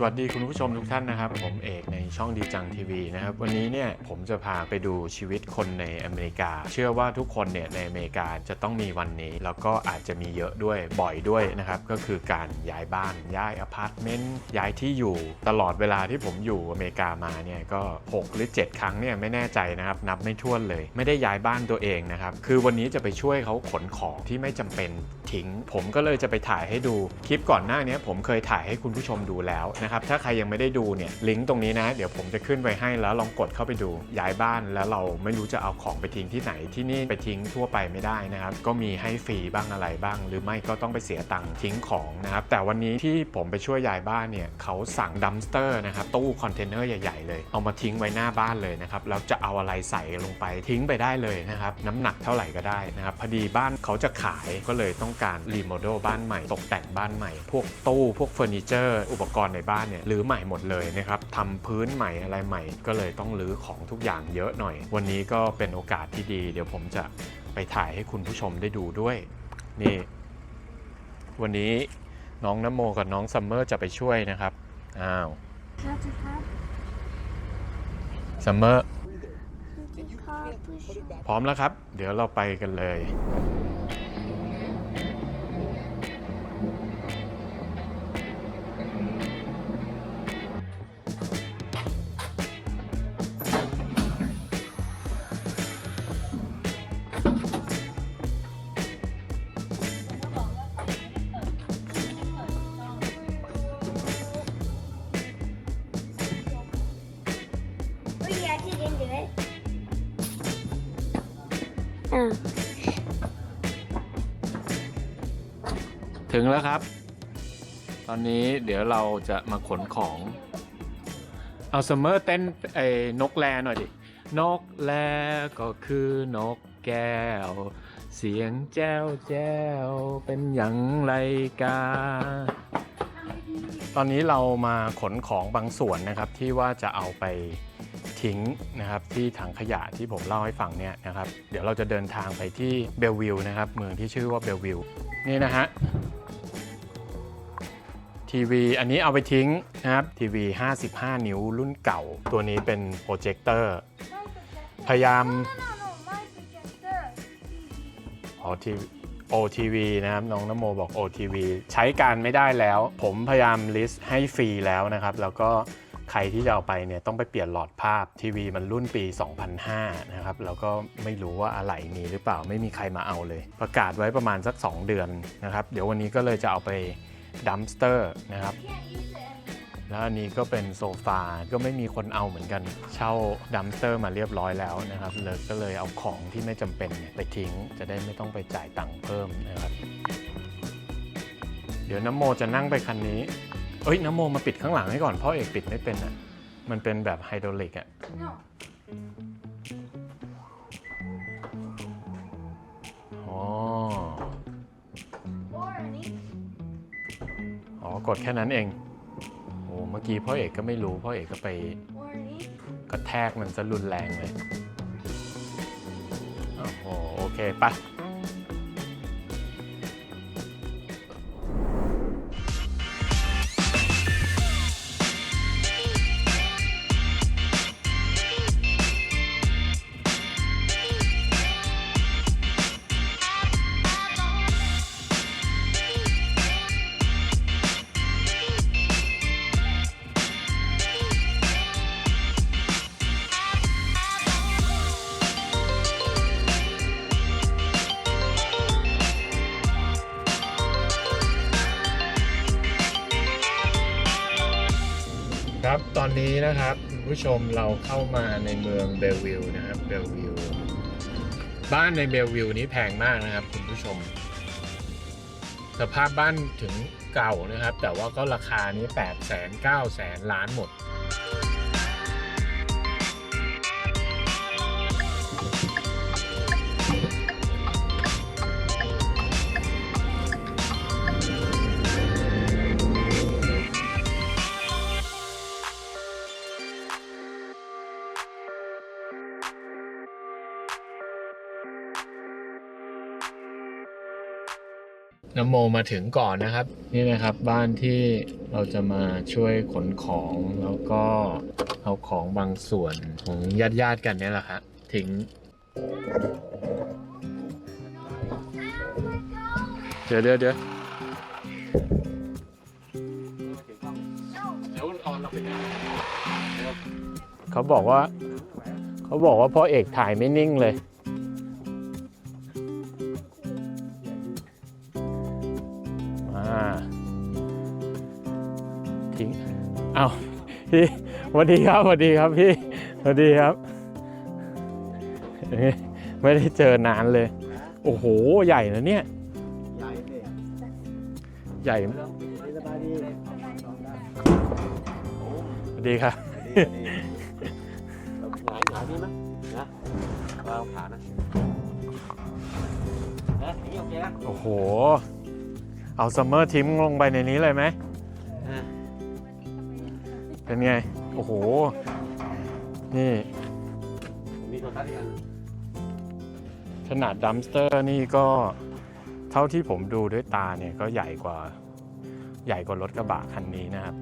สวัสดีคุณผู้ชมทุกท่านนะครับ ผมเอกในช่องดีจังทีวีนะครับ วันนี้เนี่ยผมจะพาไปดูชีวิตคนในอเมริกา เชื่อว่าทุกคนเนี่ยในอเมริกาจะต้องมีวันนี้ แล้วก็อาจจะมีเยอะด้วยบ่อยด้วยนะครับ ก็คือการย้ายบ้าน ย้ายอพาร์ตเมนต์ย้ายที่อยู่ตลอดเวลาที่ผมอยู่อเมริกามาเนี่ยก็ 6 หรือ 7 ครั้งเนี่ยไม่แน่ใจนะครับนับไม่ถ้วนเลย ไม่ได้ย้ายบ้านตัวเองนะครับคือวันนี้จะไปช่วยเขาขนของที่ไม่จำเป็นทิ้ง ผมก็เลยจะไปถ่ายให้ดูคลิปก่อนหน้านี้ผมเคยถ่ายให้คุณผู้ชมดูแล้วนะครับ ถ้าใครยังไม่ได้ดูเนี่ยลิงก์ตรงนี้นะ เดี๋ยวผมจะขึ้นไว้ให้แล้วลองกดเข้าไปดู ย้ายบ้านแล้วเราไม่รู้จะเอาของไปทิ้งที่ไหนที่นี่ไปทิ้งทั่วไปไม่ได้นะครับ ก็มีให้ฟรีบ้างอะไรบ้าง หรือไม่ก็ต้องไปเสียตังค์ทิ้งของนะครับ แต่วันนี้ที่ผมไปช่วยย้ายบ้านเนี่ยเขาสั่งดัมสเตอร์นะครับตู้คอนเทนเนอร์ใหญ่ ๆ เลย เอามาทิ้งไว้หน้าบ้านเลยนะครับแล้วจะเอาอะไรใส่ลงไปทิ้งไปได้เลยนะครับน้ำหนักเท่าไหร่ก็ได้นะครับพอดีบ้านเขาจะขายก็เลยต้องการรีโมเดลบ้านใหม่ ตกแต่งบ้านใหม่ พวกตู้พวกเฟอร์นิเจอร์อุปกรณ์ในบ้านเนี่ยรื้อใหม่หมดเลยนะครับทำพื้นใหม่อะไรใหม่ ก็เลยต้องรื้อของทุกอย่างเยอะหน่อย วันนี้ก็เป็นโอกาสที่ดี เดี๋ยวผมจะไปถ่ายให้คุณผู้ชมได้ดูด้วย นี่ วันนี้น้องนโมกับน้องซัมเมอร์จะไปช่วยนะครับอ้าวครับครับซัมเมอร์ครับผู้ชมพร้อมแล้วครับ เดี๋ยวเราไปกันเลย แล้วครับ ตอนนี้เดี๋ยวเราจะมาขนของ เอาซัมอเต้นไอ้นกแลหน่อยดิ นกแลก็คือนกแก้ว เสียงแจ้วแจ้วเป็นอย่างไรกา ตอนนี้เรามาขนของบางส่วนนะครับที่ว่าจะเอาไปทิ้งนะครับที่ถังขยะที่ผมเล่าให้ฟังเนี่ยนะครับ เดี๋ยวเราจะเดินทางไปที่เบลวิลนะครับ เมืองที่ชื่อว่าเบลวิลนี่นะฮะ ทีวีอันนี้เอาไปทิ้งนะครับทีวี 55 นิ้วรุ่นเก่า ตัวนี้เป็นโปรเจคเตอร์ พยายาม อ๋อที OTV นะครับน้องนโมบอก OTV ใช้การไม่ได้แล้ว ผมพยายามลิสต์ให้ฟรีแล้วนะครับ แล้วก็ใครที่จะเอาไปเนี่ยต้องไปเปลี่ยนหลอดภาพทีวีมันรุ่นปี 2005 นะครับ แล้วก็ไม่รู้ว่าอะไรมีหรือเปล่าไม่มีใครมาเอาเลย ประกาศไว้ประมาณสัก 2 เดือนนะครับ เดี๋ยววันนี้ก็เลยจะเอาไป ดัมสเตอร์นะครับ แล้วอันนี้ก็เป็นโซฟา ก็ไม่มีคนเอาเหมือนกัน เช่าดัมสเตอร์มาเรียบร้อยแล้วนะครับเลยก็เลยเอาของที่ไม่จำเป็นเนี่ยไปทิ้ง จะได้ไม่ต้องไปจ่ายตังค์เพิ่มนะครับ เดี๋ยวน้ำโมจะนั่งไปคันนี้ เอ้ยน้ำโมมาปิดข้างหลังให้ก่อน เพ่อเอกปิดไม่เป็นอะ มันเป็นแบบไฮดรอลิกอะ กดแค่นั้นเอง โอ้เมื่อกี้พ่อเอกก็ไม่รู้ พ่อเอกก็ไปกระแทกมันซะรุนแรงเลย โอ้โห โอเคปะ ตอนนี้นะครับคุณผู้ชมเราเข้ามาในเมืองเบลวิลนะครับเบลวิลบ้านในเบลวิลนี้แพงมากนะครับคุณผู้ชม สภาพบ้านถึงเก่านะครับ แต่ว่าก็ราคานี้8 0 0 0 0 0 9 0 0 0ล้านหมด น้ำโมมาถึงก่อนนะครับ นี่นะครับบ้านที่เราจะมาช่วยขนของแล้วก็เอาของบางส่วนของญาติญาติกันเนี่ยแหละครับทิ้งเดี๋ยวเดี๋ยวเดี๋ยวเขาบอกว่า เขาบอกว่าพ่อเอกถ่ายไม่นิ่งเลย มาทิ้งเอาพี่สวัสดีครับสวัสดีครับพี่สวัสดีครับ ไม่ได้เจอนานเลย โอ้โห ใหญ่นะเนี่ย ใหญ่เนี่ยใหญ่สบายดีสวัสดีครับเราหงายหงายดีไหมนะวางขานะนะอย่างนี้โอเคนะโอ้โห เอาซัมเมอร์ทิมลงไปในนี้เลยไหมเป็นไง โอ้โห นี่ขนาดดัมสเตอร์นี่ก็เท่าที่ผมดูด้วยตาเนี่ยก็ใหญ่กว่า ใหญ่กว่ารถกระบะคันนี้นะครับ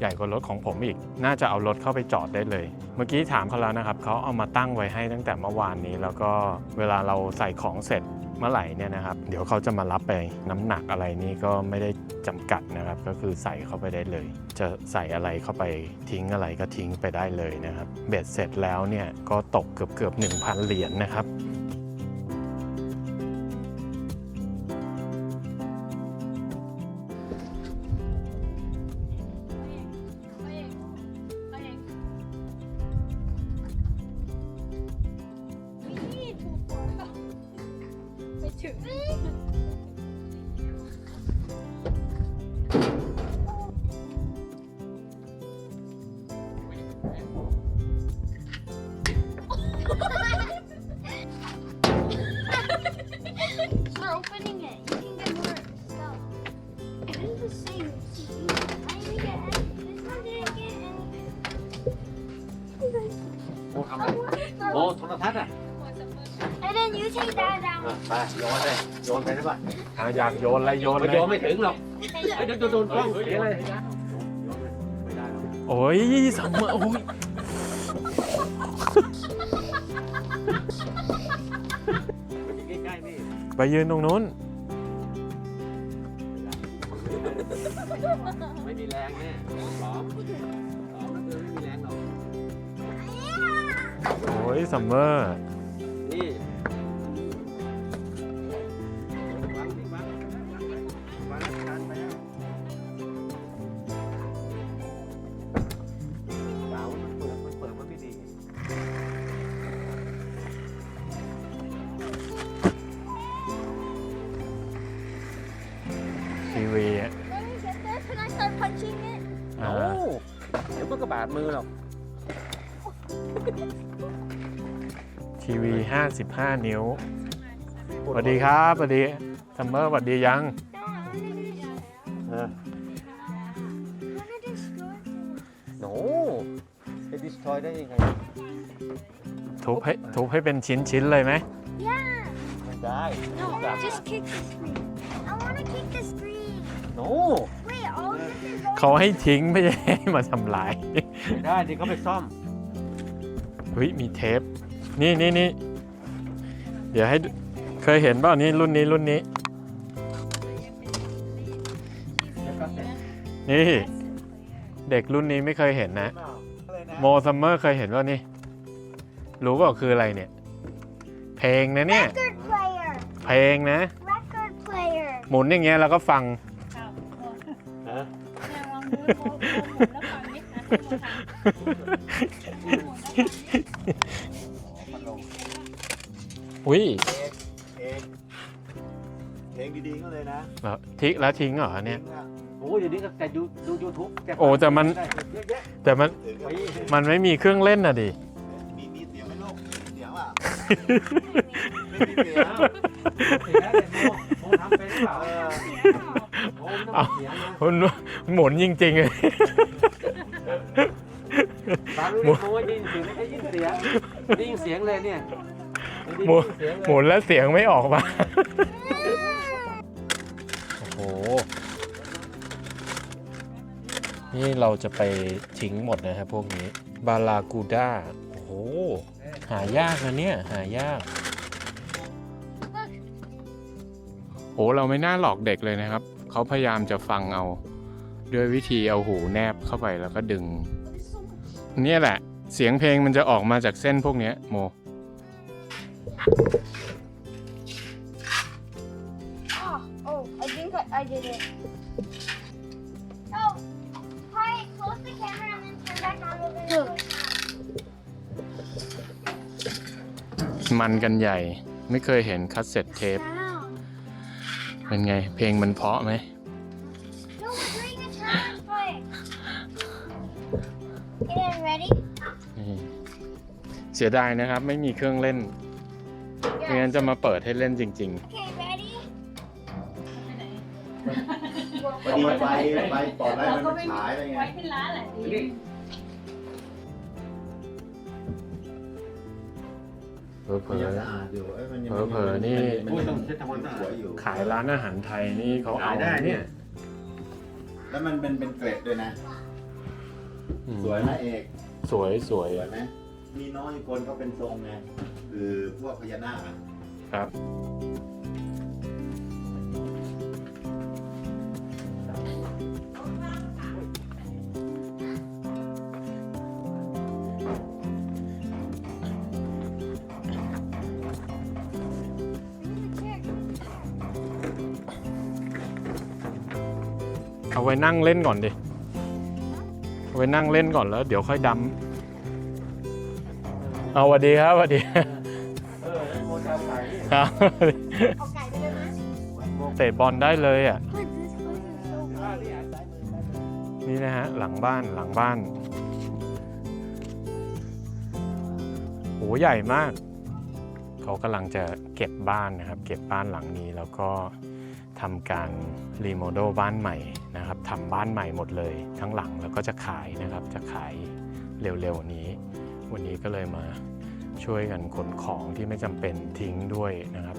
ใหญ่กว่ารถของผมอีก น่าจะเอารถเข้าไปจอดได้เลย เมื่อกี้ถามเขาแล้วนะครับ เขาเอามาตั้งไว้ให้ตั้งแต่เมื่อวานนี้ แล้วก็เวลาเราใส่ของเสร็จ เมื่อไหร่เนี่ยนะครับ เดี๋ยวเขาจะมารับไปน้ำหนักอะไรนี่ก็ไม่ได้จำกัดนะครับ ก็คือใส่เข้าไปได้เลย จะใส่อะไรเข้าไปทิ้งอะไรก็ทิ้งไปได้เลยนะครับ เบ็ดเสร็จแล้วเนี่ยก็ตกเกือบเกือบๆ1,000 เหรียญนะครับ ไอะอยากโยนอะไรโยนมันเลโยยนไม่ถึงหรอกเฮ้ยเดี๋ยวโดนกล้องเสียเลยโยนเลยไม่ได้หรอกโอ้ยสัมเมอร์โอ้ยมันอยู่ใกล้ๆนี่ไปยืนตรงนู้น ไม่มีแรงแน่หลอมหลอมแล้วเดินไม่มีแรงหรอกโอ้ยซัมเมอร์ ทีวีอะ Let me get this. Can I start punching it? อ่า โอ้เดี๋ยวมันก็บาดมือหรอกทีวี 55 นิ้วสวัสดีครับสวัสดีซัมเมอร์สวัสดียัง No, I want to do that. เออ I want to destroy it. โนจะดิสทอยได้ยังไงทุบให้ทุบให้เป็นชิ้นชิ้นๆเลยไหม Yeah. ไม่ได้ No, just kick the screen. โน Wait, all this is going เขาให้ทิ้งไม่ใช่ให้มาทำลายไม่ได้ดิเขาไปซ่อม เฮ้ยมีเทป นี่นี่นี่เดี๋ยวให้ดูเคยเห็นเปล่านี่รุ่นนี้รุ่นนี้แล้วก็เสร็จนี่ เด็กรุ่นนี้ไม่เคยเห็นนะ โมซัมเมอร์เคยเห็นว่านี่ รู้เปล่าคืออะไรเนี่ย เพลงนะเนี่ย Record player. เพลงนะ Record player. หมุนอย่างเงี้ยแล้วก็ฟังฮะลองดูโมโมหมุนแล้วฟังนิดนะโมทำหมุนแล้วฟังนิดพัดลมอุ้ยเองเพลงดีๆก็เลยนะแล้วทิ้งแล้วทิ้งเหรอเนี่ยโอ้ยเดี๋ยวนี้ก็แต่ดูดูยูทูบโอ้แต่มัน ได้เยอะแยะแต่มันไปมันไม่มีเครื่องเล่นน่ะดิ มีมีเสียงไหมลูกมีเสียงเปล่าไม่ไม่มีเสียงเสียงแต่โมโมทำเป็นหรือเปล่าเออ เอาคุณหมุนจริงๆเลยฟังหมูได้ยินเสียงได้ยินเสียงได้ยินเสียงเลยเนี่ยหมุนหมุนแล้วเสียงไม่ออกมา โอ้โห นี่เราจะไปทิ้งหมดนะครับพวกนี้ บาลากูด้า โอ้โห หายากนะเนี่ย หายาก โอ้เราไม่น่าหลอกเด็กเลยนะครับ เขาพยายามจะฟังเอา ด้วยวิธีเอาหูแนบเข้าไปแล้วก็ดึง เนี่ยแหละ เสียงเพลงมันจะออกมาจากเส้นพวกเนี้ยโม Oh, oh, I think I, I did it. Oh, hi, close the camera and then turn back on over there. มันกันใหญ่ไม่เคยเห็นคัสเซ็ตเทป Sound. เป็นไง เพลงมันเพราะไหม No, we're doing a challenge play. Okay, ready? นี่เสียดายนะครับ ไม่มีเครื่องเล่นไม่งั้นจะมาเปิดให้เล่นจริง Okay, ready? พอดีไฟไฟปอดไล่เรามันก็ไม่มีฉายอะไรไงไว้ที่ร้านแหละดี เผลอมันยังสะอาดอยู่เอ้ยมันยังเผลอๆนี่ มัโอ้ยยัต้องเช็ดทำความสะอาด สวยอยู่ๆขายร้านอาหารไทยนี่เขาเอาขายได้เนี่ย แล้วมันเป็นเป็นเกรดด้วยนะ อืมสวยนะเอกสวยสวยสวยไหมมีน้อยคนเขาเป็นทรงไงคือพวกพญานาคอะครับ เอาไว้นั่งเล่นก่อนดิ เอาไว้นั่งเล่นก่อนแล้ว เดี๋ยวค่อยดำเอาสวัสดีครับสวัสดีเอาไก่นี่ครับเอาไก่ไปเลยนะเตะบอลได้เลยอะนี่นี่นะฮะ หลังบ้านหลังบ้านโหใหญ่มาก เขากำลังจะเก็บบ้านนะครับ เก็บบ้านหลังนี้แล้วก็ ทำการรีโมเดลบ้านใหม่นะครับทำบ้านใหม่หมดเลย ทั้งหลังแล้วก็จะขายนะครับจะขายเร็วๆนี้ วันนี้ก็เลยมาช่วยกันขนของที่ไม่จำเป็นทิ้งด้วยนะครับ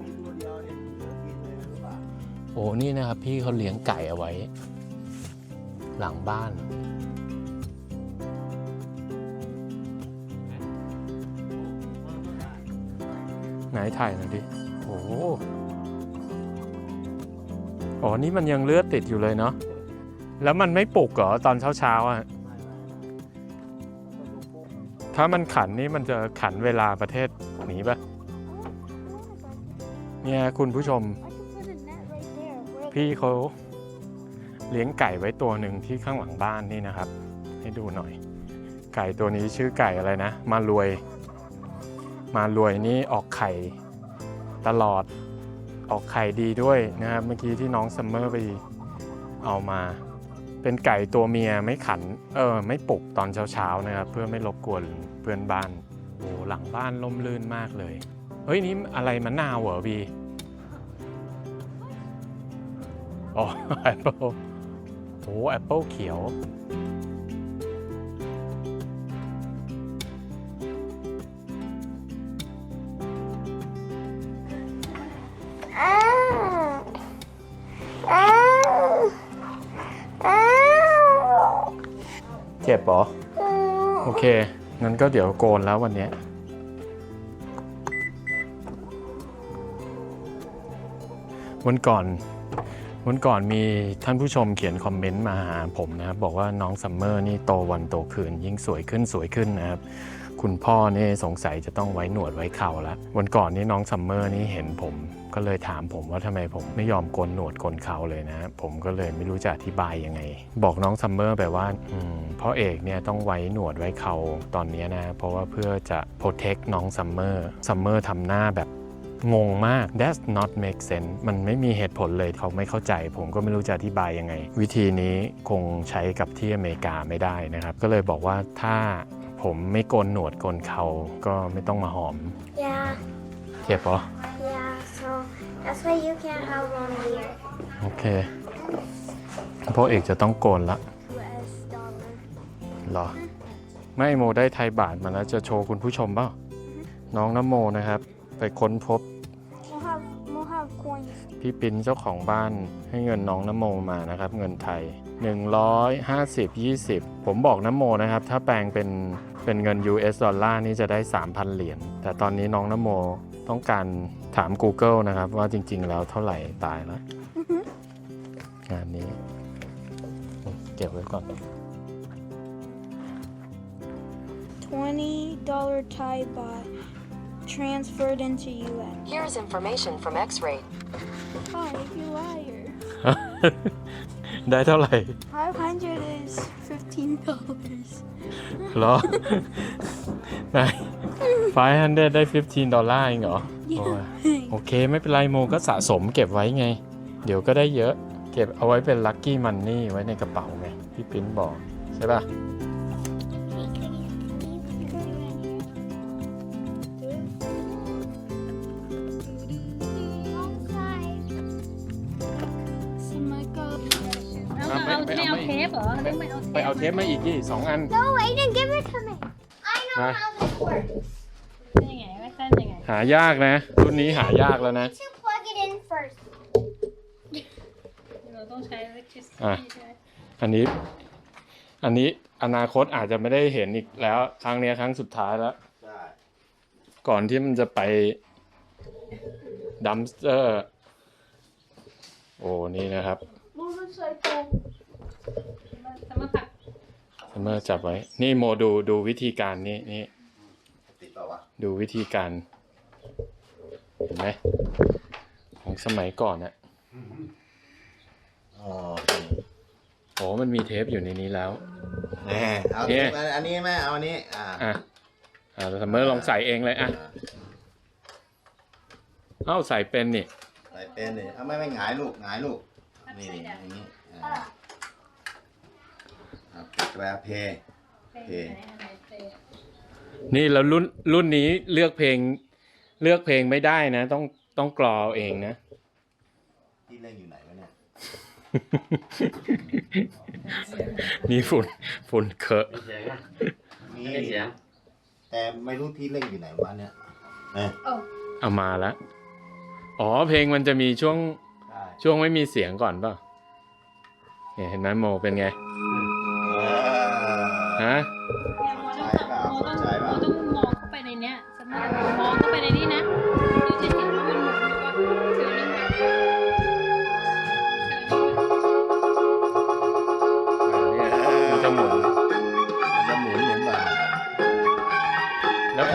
มีตัวเดียวเนี่ยเหลือกินเลยหรือเปล่าโอ้นี่นะครับพี่เขาเลี้ยงไก่เอาไว้ หลังบ้านไหนถ่ายหน่อยดิ โอ้ อ๋อนี่มันยังเลือดติดอยู่เลยเนาะแล้วมันไม่ปลุกเหรอตอนเช้าๆอะถ้ามันขันนี่มันจะขันเวลาประเทศนี้ปะเนี่ยคุณผู้ชม พี่เขาเลี้ยงไก่ไว้ตัวหนึ่งที่ข้างหลังบ้านนี่นะครับ ให้ดูหน่อย ไก่ตัวนี้ชื่อไก่อะไรนะ มารวย มารวยนี่ออกไข่ตลอด ออกไข่ดีด้วยนะครับ เมื่อกี้ที่น้องซัมเมอร์ไปเอามา เป็นไก่ตัวเมียไม่ขัน เออ ไม่ปลุกตอนเช้าๆนะครับ เพื่อไม่รบกวนเพื่อนบ้านโอ้หลังบ้านล่มลื่นมากเลย เฮ้ย นี่อะไรมะนาวเหรอบีอ๋อแอปเปิลโอ้แอปเปิลเขียว เจ็บเหรอ โอเค งั้นก็เดี๋ยวโกนแล้ววันเนี้ยวันก่อนวันก่อนมีท่านผู้ชมเขียนคอมเมนต์มาหาผมนะครับ บอกว่าน้องซัมเมอร์นี่โตวันโตคืน ยิ่งสวยขึ้นสวยขึ้นนะครับ คุณพ่อนี่สงสัยจะต้องไว้หนวดไว้เข่าล้ววันก่อนนี่น้องซัมเมอร์นี่เห็นผม ก็เลยถามผมว่าทำไมผมไม่ยอมโกนหนวดโกนเข่าเลยนะ ผมก็เลยไม่รู้จะอธิบายยังไง บอกน้องซัมเมอร์ไปว่าอืมพ่อเอกเนี่ยต้องไว้หนวดไว้เข่าตอนเนี้ยนะ เพราะว่าเพื่อจะโปรเทคน้องซัมเมอร์ซัมเมอร์ทำหน้าแบบงงมาก that's not make sense มันไม่มีเหตุผลเลยเขาไม่เข้าใจ ผมก็ไม่รู้จะอธิบายยังไง วิธีนี้คงใช้กับที่อเมริกาไม่ได้นะครับ ก็เลยบอกว่าถ้าผมไม่โกนหนวดโกนเขาก็ไม่ต้องมาหอม Yeah, เจ็บปะ yeah. So that's why you can't have long hair. โอเคพ่อเอกจะต้องโกนละ US dollar. เหรอ ไม่โมได้ไทยบาทมาแล้วจะโชว์คุณผู้ชมเปล่าน้องน้ำโมนะครับ ไปค้นพบ We'll have we'll have coins. พี่ปิ้นเจ้าของบ้านให้เงินน้องนโมมานะครับ เงินไทย 150 20 ผมบอกนโมนะครับ ถ้าแปลงเป็นเป็นเงิน US ดอลลาร์นี่จะได้ 3,000 เหรียญแต่ตอนนี้น้องนโม ต้องการถาม Google นะครับ ว่าจริง ๆ แล้วเท่าไหร่ตายแล้วงานนี้ เก็บไว้ก่อน Twenty dollar Thai baht transferred into US. Here's information from X-Ray. Hi, you liar. ได้เท่าไหร่ Five hundred is fifteen dollars. เหรอ ไหน500ได้ 15 ดอลลาร์เองเหรอโอ้ยโอเค ไม่เป็นไรโมก็สะสมเก็บไว้ไง เดี๋ยวก็ได้เยอะ เก็บเอาไว้เป็นลัคกี้มันนี่ไว้ในกระเป๋าไงพี่ปิ้นบอก ใช่ป่ะ เอาไม่เอาไม่ไม่เอาเอาไม่เทปเหรอไม่เอาไปเอาเทปมาอีกดิสองอัน No, Aiden, give it to me. I know Huh? how this works. ยังไงไม่ใช่ยังไง หายากนะ รุ่นนี้หายากแล้วนะ To plug it in first. เราต้องใช้ electricity อะ ใช่ไหมอันนี้ อันนี้อนาคตอาจจะไม่ได้เห็นอีกแล้ว ครั้งเนี้ยครั้งสุดท้ายแล้ว ใช่ก่อนที่มันจะไปดัมสเตอร์ โอ้นี่นะครับสมผักเมื่อจับไว้ นี่โมดูดูวิธีการนี่นี่ติดเปล่าวะ ดูวิธีการ เห็นไหมของสมัยก่อนอะอ๋อโอ้มันมีเทปอยู่ในนี้แล้ว แน่เอาเนี่เทยปอันนี้แม่เอาอันนี้ อ่าอะอ่าแต่เมื่อลองใส่เองเลยอะเอ้าใส่เป็นนี่ใส่เป็นเลยเอาไม่ไม่หงายลูกหงายลูก นี่นี่อย่างนี้อ่าอ่าปิดแวร์เพย์เป็นโอเคไหนอะไรเป็นนี่แล้วรุ่นรุ่นนี้เลือกเพลง เลือกเพลงไม่ได้นะ ต้องต้องกรอเอาเองนะที่เล่นอยู่ไหนวะเนี่ยนี่ฝุ่นฝุ่นเคอะมีแต่ไม่รู้ที่เล่นอยู่ไหนวะเนี่ยเนี่ยเอามาแล้วอ๋อเพลงมันจะมีช่วงได้ช่วงไม่มีเสียงก่อนเปล่าเนี่ยเห็นไหมโมเป็นไงเออฮะ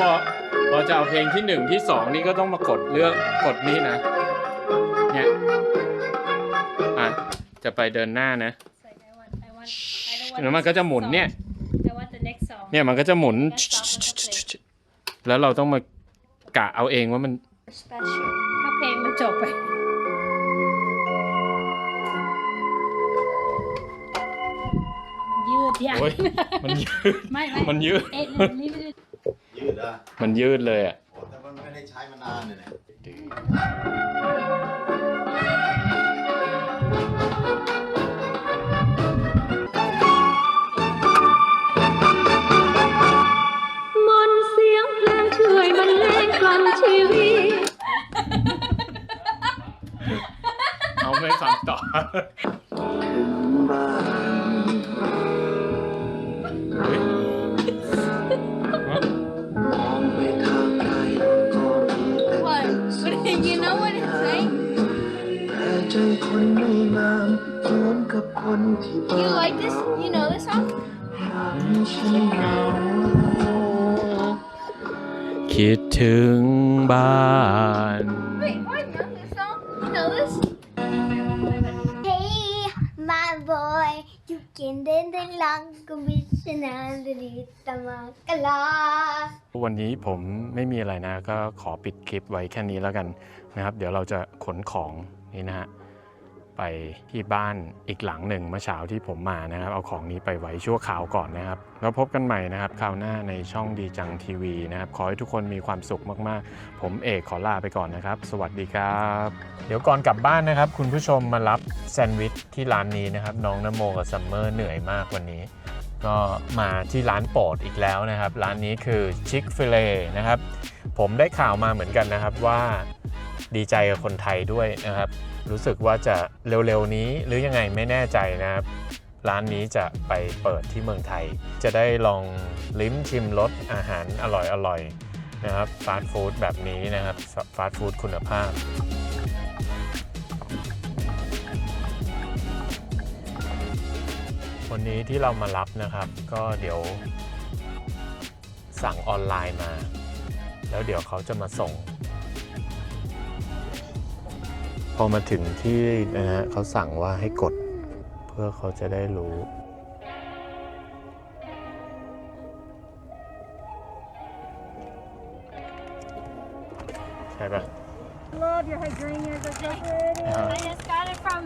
อพอจะเอาเพลงที่หนึ่งที่สองนี่ก็ต้องมากดเลือกกดนี่นะ เนี่ย อะ จะไปเดินหน้านะใส่ I want I want I don't want แล้วมันก็จะหมุนเนี่ย I want the next song เนี่ยมันก็จะหมุน Next song มันก็เพลงแล้วเราต้องมากะเอาเองว่ามัน Special. ถ้าเพลงมันจบไปมันยืดยังโอ้ยมันยืด ไม่ไม่มันยืดเอ๊ะนี่ไม่ได้ ยืดอะมันยืดเลยอะโอ้แต่มันไม่ได้ใช้มานานเลยเนี่ยมนต์เสียงเพลงช่วยบรรเลงกล่อมชีวิตเอาไม่ฟังต่อ งบ้าน Wait, I know this song. You know this? Hey, my boy, you can dance the long commissioner the makala. วันนี้ผมไม่มีอะไรนะ ก็ขอปิดคลิปไว้แค่นี้แล้วกันนะครับ เดี๋ยวเราจะขนของนี่นะฮะ ไปที่บ้านอีกหลังหนึ่งเมื่อเช้าที่ผมมานะครับ เอาของนี้ไปไว้ชั่วคราวก่อนนะครับ แล้วพบกันใหม่นะครับคราวหน้าในช่องดีจังทีวีนะครับ ขอให้ทุกคนมีความสุขมากๆ ผมเอกขอลาไปก่อนนะครับ สวัสดีครับ เดี๋ยวก่อนกลับบ้านนะครับ คุณผู้ชมมารับแซนด์วิชที่ร้านนี้นะครับน้องนโมกับซัมเมอร์เหนื่อยมากวันนี้ ก็มาที่ร้านโปรดอีกแล้วนะครับ ร้านนี้คือชิคฟิเลนะครับผมได้ข่าวมาเหมือนกันนะครับว่า ดีใจกับคนไทยด้วยนะครับ รู้สึกว่าจะเร็วๆนี้หรือยังไงไม่แน่ใจนะครับ ร้านนี้จะไปเปิดที่เมืองไทย จะได้ลองลิ้มชิมรสอาหารอร่อยๆนะครับฟาสต์ฟู้ดแบบนี้นะครับฟาสต์ฟู้ดคุณภาพวันนี้ที่เรามารับนะครับ ก็เดี๋ยวสั่งออนไลน์มา แล้วเดี๋ยวเขาจะมาส่ง พอมาถึงที่นะฮะเขาสั่งว่าให้กด เพื่อเขาจะได้รู้ใช่ปะ Love your hydrangeas are so pretty. I just got it from.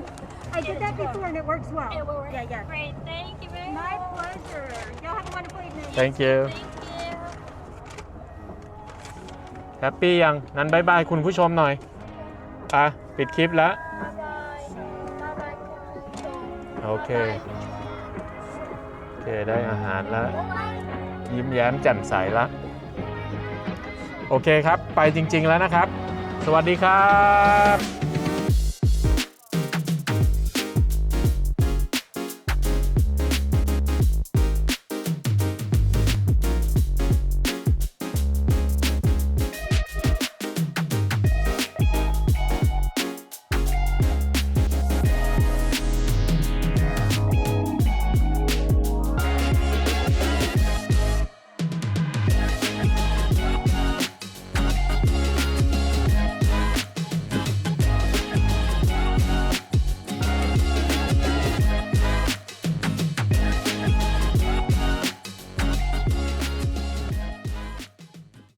I did that before and it works well. It will work. Yeah, yeah. Great. Thank you very My much. pleasure. Y'all have a wonderful evening. thank you Thank you. แฮปปี้ยัง นั้นบายบายคุณผู้ชมหน่อยอะ ปิดคลิปแล้ว โอเค โอเค ได้อาหารแล้ว ยิ้มแย้มแจ่มใสแล้วโอเคครับ ไปจริง ๆ แล้วนะครับ สวัสดีครับ